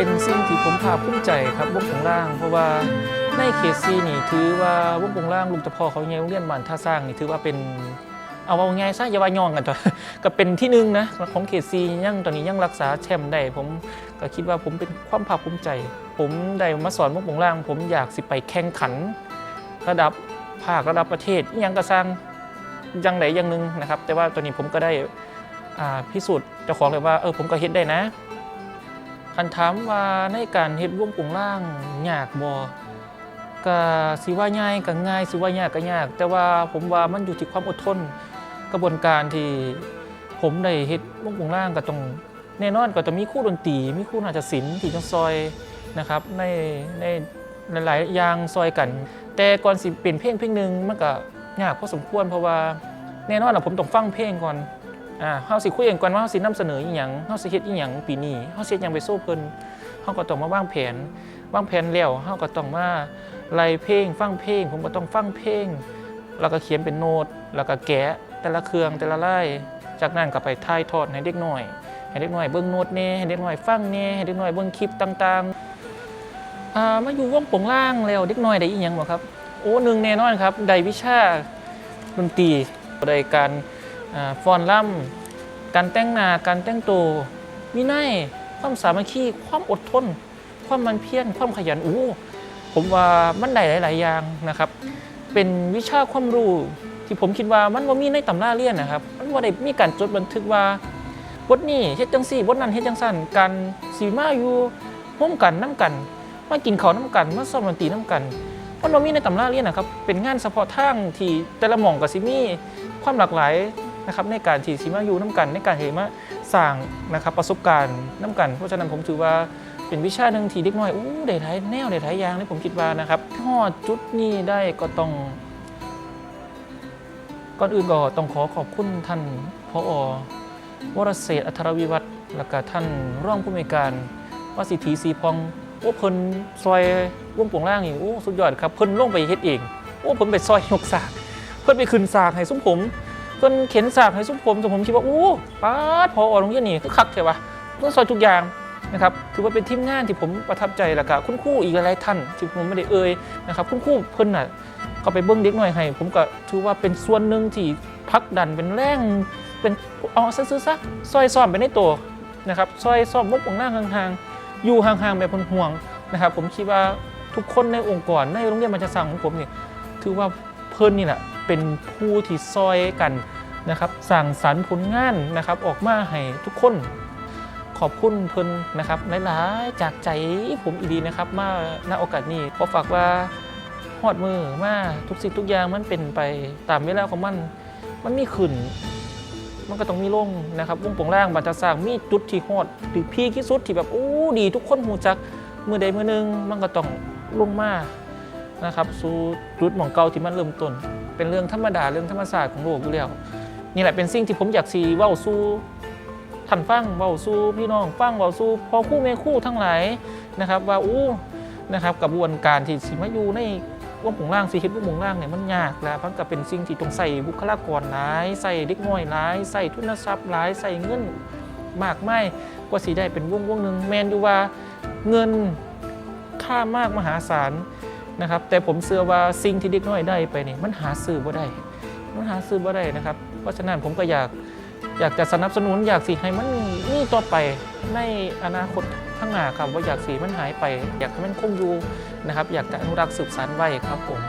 ็นสิ่งที่ผมภาคภูมิใจครับวงปงล่าง เพราะว่าในเขตซีนี่ถือว่าวงปงล่างลุงตะพอเขาใหญ่โรงเรียนบ้านท่าสร้างนี่ถือว่าเป็นเอาเอาไงซะอย่าว่ายองกันตัวก็เป็นที่หนึ่งนะของเขตซียังตอนนี้ยังรักษาแชมป์ได้ผมก็คิดว่าผมเป็นความภาคภูมิใจ ผมได้มาสอนวงปงล่าง ผมอยากสิไปแข่งขัน ระดับภาคระดับประเทศยังกระสร้างยังไหนอย่างหนึ่งนะครับ แต่ว่าตอนนี้ผมก็ได้พิสูจน์เจ้าของเลยว่าเออผมก็เฮ็ดได้นะ คันถามว่าในการเฮ็ดวงกลมล่างยากบ่ก็สิว่าง่ายก็ง่ายสิว่ายากก็ยาก แต่ว่าผมว่ามันอยู่ที่ความอดทน กระบวนการที่ผมได้เฮ็ดวงกลมล่างก็ต้องแน่นอนก็ต้องมีคู่ดนตรีมีคู่นาฏศิลป์ที่ต้องซอยนะครับในในหลายๆอย่างซอยกัน แต่ก่อนสิเป็นเพลงเพลงหนึ่งมันก็ยากพอสมควรเพราะว่าแน่นอนล่ะผมต้องฟังเพลงก่อน อ่าเฮาสิคุยกันก่อนว่าเฮาสินำเสนออีหยังเฮาสิเฮ็ดอีหยังปีนี้เฮาสิเฮ็ดหยังไปสู้เพิ่นเฮาก็ต้องมาวางแผนวางแผนแล้วเฮาก็ต้องมาไล่เพลงฟังเพลง ผมก็ต้องฟังเพลงแล้วก็เขียนเป็นโน้ตแล้วก็แกะแต่ละเครื่องแต่ละไลายจากนั้นก็ไปถ่ายทอดให้เด็กน้อยให้เด็กน้อยเบิ่งโน้ตแน่ให้เด็กน้อยฟังแน่ให้เด็กน้อยเบิ่งคลิปต่างๆอ่ามาอยู่วงโปงล่างแล้วเด็กน้อยได้อีหยังบ่ครับ โอ้หนึ่งแน่นอนครับได้วิชาดนตรีได้การ ฟอนล่ำการแต่งหน้าการแต่งตัววินัยความสามัคคีความอดทน ความมันเพียรความขยันโอ้ผมว่ามันได้หลาย ๆ อย่างนะครับ เป็นวิชาความรู้ที่ผมคิดว่ามันว่ามีในตำราเรียนนะครับ มันว่าได้มีการจดบันทึกว่าบทนี้เฮ็ดจังซี่บทนั้นเฮ็ดจังซั่นการสีมาอยู่ร่วมกันน้ำกันมากินข้าวน้ำกันมาซ้อมดนตรีน้ำกันมันบ่ามีในตำราเรียนนะครับ เป็นงานเฉพาะทางที่แต่ละหม่องกับซิมีความหลากหลาย นะครับในการที่สิมาอยู่น้ำกัน ในการที่มาสร้างนะครับประสบการณ์น้ำกัน เพราะฉะนั้นผมถือว่าเป็นวิชาหนึ่งที่เด็กน้อยอู้ได้หลายแนวได้หลายอย่างเลยผมคิดว่านะครับฮอดจุดนี้ได้ก็ต้องก่อนอื่นก็ต้องขอขอบคุณท่านพอวรเศรษอัทรวิวัฒน์และก็ท่านร่องผู้อำนวยการวสิทธีสีพองโอ้เพิ่นซอยวงปวงล่างนี่โอ้สุดยอดครับเพิ่นลงไปเฮ็ดเองโอ้เพิ่นไปซอยยกสากเพิ่นไปขึ้นสากให้ซุ้มผม เพิ่นเข็นสากให้ซุ้มผมจนผมคิดว่าโอ้ป้าดพออโรงเรียนนี่คือคักแท้วะเพิ่นซอยทุกอย่างนะครับถือว่าเป็นทีมงานที่ผมประทับใจล้วก็คุณครูอีกหลายๆท่านที่ผมไม่ได้เอ่ยนะครับคุณครูเพิ่นน่ะก็ไปเบิ่งเด็กหน่อยให้ ผมก็ถือว่าเป็นส่วนหนึ่งที่ผลักดันเป็นแรงเป็นเอาซื่อๆซะซอยซ้อมไปในตัวนะครับซอยซ้อมวงโปวงล่าห่างๆ อยู่ห่างๆแบบห่วงนะครับผมคิดว่าทุกคนในองค์กรในโรงเรียนมันจะสั่งของผมเนี่ยถือว่า เพิ่นนี่แหละเป็นผู้ที่ซอยกันนะครับสั่งสรรค์ผลงานนะครับออกมาให้ทุกคนขอบคุณเพิ่นนะครับหลายๆจากใจผมอีดีนะครับ มาณโอกาสนี้ขอฝากว่าฮอดมือมาทุกสิ่งทุกอย่างมันเป็นไปตามเวลาของมัน มันมีขึ้น มันก็ต้องมีลงนะครับวงโปงล่างบัตรสร้างมีจุดที่ฮอดหรือพีคที่สุดที่แบบโอ้ดีทุกคนหูจักมือใดมือหนึ่งมันก็ต้องลงมา นะครับสู่จุดหมองเก่าที่มันเริ่มต้น เป็นเรื่องธรรมดาเรื่องธรรมศาสตร์ของโลกอยู่แล้วนี่แหละเป็นสิ่งที่ผมอยากสีเว้าสู่ท่านฟังเว้าสู่พี่น้องฟังเว้าสู่พอคู่แม่คู่ทั้งหลายนะครับว่าอู้นะครับกระบวนการที่สิมาอยู่ในวงผงล่างสีเฮ็ดวงผงล่างเนี่ยมันยากแล้วมันก็เป็นสิ่งที่ต้องใส่บุคลากรหลายใส่เด็กน้อยหลายใส่ทุนทรัพย์หลายใส่เงินมากไม่กว่าสีได้เป็นวงวงหนึ่งแมนอยู่ว่าเงินค่ามากมหาศาล นะครับแต่ผมเชื่อว่าสิ่งที่เด็กน้อยได้ไปนี่มันหาซื้อบ่ได้ มันหาซื้อบ่ได้นะครับ เพราะฉะนั้นผมก็อยากอยากจะสนับสนุนอยากสิให้มันมีต่อไปในอนาคตข้างหน้าครับว่าอยากสีมันหายไป อยากให้มันคงอยู่นะครับ อยากจะอนุรักษ์สืบสานไว้ครับผม